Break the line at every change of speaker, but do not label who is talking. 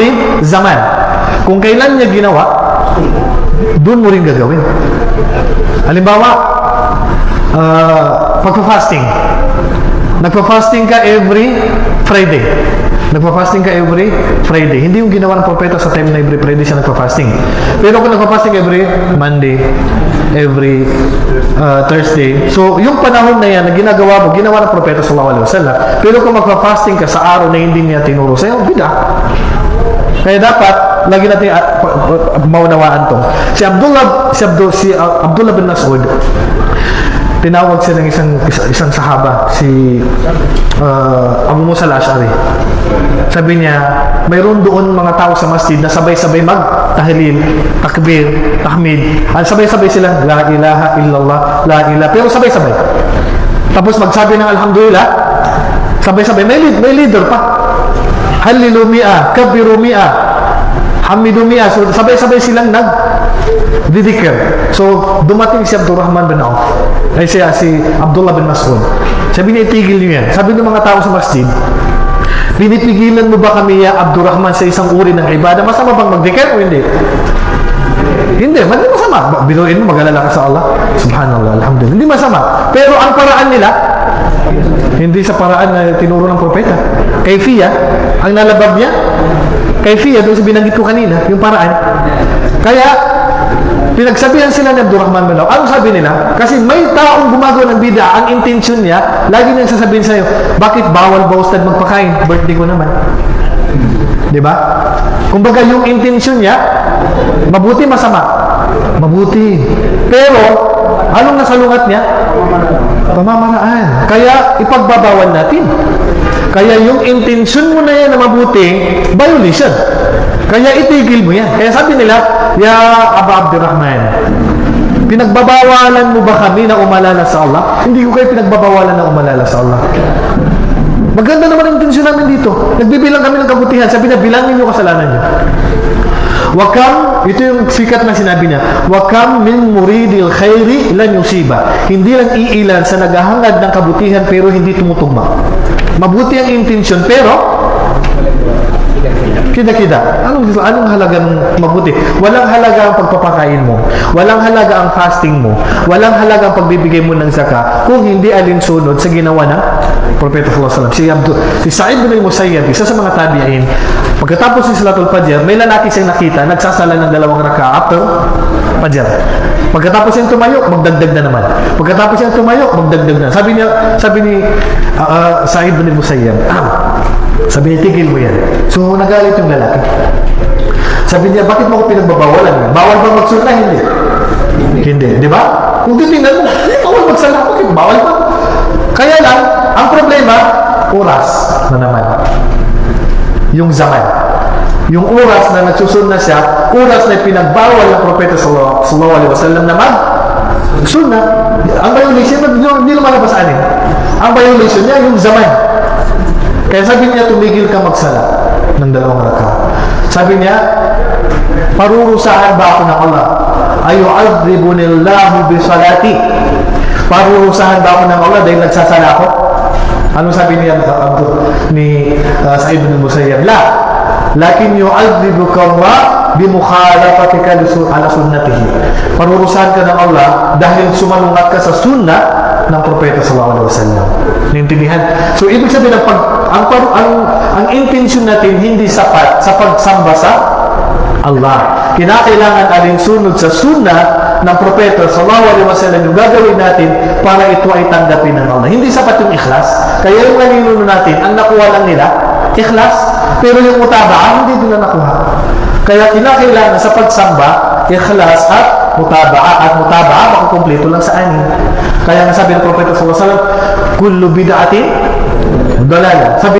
huli, zaman. Kung kailan niya ginawa, doon mo rin gagawin. Halimbawa, uh, pagpa-fasting. Nagpa-fasting ka every Friday. Nagpa-fasting ka every Friday. Hindi yung ginawa ng propeta sa time na every Friday siya nagpa-fasting. Pero kung nagpa-fasting every Monday, every uh, Thursday. So, yung panahon na yan na ginagawa mo, ginawa ng propeta sallallahu alaihi wasallam. Pero kung magpa-fasting ka sa araw na hindi niya tinuro sa'yo, bida. Kaya dapat lagi natin uh, maunawaan to. Si Abdullah si, Abdul, si uh, Abdullah bin Mas'ud tinawag siya ng isang isa- isang sahaba si uh, Abu Musa al-Ash'ari. Sabi niya, mayroon doon mga tao sa masjid na sabay-sabay mag-tahlil, takbir, tahmid. At sabay-sabay sila, la ilaha illallah, la ilaha. Pero sabay-sabay. Tapos magsabi ng alhamdulillah, sabay-sabay. May, may leader pa. Halilu mi'a, kabiru mi'a, hamidu mi'a. So, sabay-sabay silang nag didikir. So, dumating si Abdurrahman bin Auf. Ay siya, si Abdullah bin Mas'ud. Sabi niya, itigil niyo yan. Sabi ng mga tao sa masjid, pinipigilan mo ba kami ya Abdurrahman sa isang uri ng ibadah? Masama bang magdikir o hindi? Hindi, hindi masama. Binuin mo, mag-alala ka sa Allah. Subhanallah, alhamdulillah. Hindi masama. Pero ang paraan nila, hindi sa paraan na tinuro ng propeta. Kayfiya, ang nalabag niya, kayfiya, doon sa binanggit ko kanina, yung paraan. Kaya, pinagsabihan sila ni Abdurrahman bin Auf. Ano sabi nila? Kasi may taong gumagawa ng bida, ang intention niya, lagi niyang sasabihin sa'yo, bakit bawal ba ustad magpakain? Birthday ko naman. Di ba? Kumbaga yung intention niya, mabuti masama. Mabuti. Pero, anong nasalungat niya? Pamamaraan. Kaya, ipagbabawal natin. Kaya yung intention mo na yan na mabuti, violation. Kaya itigil mo yan. Kaya sabi nila, Ya Aba Abdurrahman, pinagbabawalan mo ba kami na umalala sa Allah? Hindi ko kayo pinagbabawalan na umalala sa Allah. Maganda naman ang intensyon namin dito. Nagbibilang kami ng kabutihan. Sabi na, bilangin niyo kasalanan niyo. Wakam, ito yung sikat na sinabi niya, Wakam min muridil khairi lan yusiba. Hindi lang iilan sa naghahangad ng kabutihan pero hindi tumutugma. Mabuti ang intensyon pero Kida-kida. Anong, anong halaga ng mabuti? Walang halaga ang pagpapakain mo. Walang halaga ang fasting mo. Walang halaga ang pagbibigay mo ng zaka kung hindi alinsunod sa ginawa ng Propeta Sallallahu Alaihi Wasallam. Si, si Sa'id bin al-Musayyab, isa sa mga tabi'in, pagkatapos ng Salatul Fajr, may lalaki siyang nakita, nagsasala ng dalawang raka after Fajr. Pagkatapos siyang tumayo, magdagdag na naman. Pagkatapos siyang tumayo, magdagdag na. Sabi niya, sabi ni uh, uh, Sa'id bin al-Musayyab, sabi niya, tigil mo yan. So, nagalit yung lalaki. Sabi niya, bakit mo ako pinagbabawalan? Bawal ba magsunna? Hindi. Hindi. Di ba? Kung titingnan mo, bawal magsala. Bakit? Bawal pa. Kaya lang, ang problema, oras na naman. Yung zaman. Yung oras na nagsusunna siya, oras na pinagbawal ng Propeta Sallallahu Alaihi Wasallam na mag sunna. Ang violation, hindi lumalabas anin. Ang violation niya, yung zaman. Kaya sabi niya, tumigil ka magsala ng dalawang raka. Sabi niya, parurusahan ba ako ng Allah? Ayu'adribunillahu bi salati. Parurusahan ba ako ng Allah dahil nagsasala ako? Anong sabi niya Abdul ni uh, Sa'id bin Musayyab? La. Lakin yu'adribuka Allah bi mukhalafatika li sun- ala sunnatihi. Parurusahan ka ng Allah dahil sumalungat ka sa sunnah ng propeta sallallahu alaihi wasallam. Naintindihan? So ibig sabihin ng pag ang par- ang ang intention natin hindi sapat sa pagsamba sa Allah. Kinakailangan alinsunod sa sunnah ng propeta sallallahu alaihi wasallam yung gagawin natin para ito ay tanggapin ng Allah. Hindi sapat yung ikhlas. Kaya yung naninuno natin, ang nakuha lang nila, ikhlas. Pero yung mutabaa, hindi nila nakuha. Kaya kinakailangan sa pagsamba, ikhlas at mutabaa at mutabaa makukumpleto lang sa anin. Kaya nga sabi ng propeta sallallahu alaihi wasallam, kullu bid'atin dalala. Sabi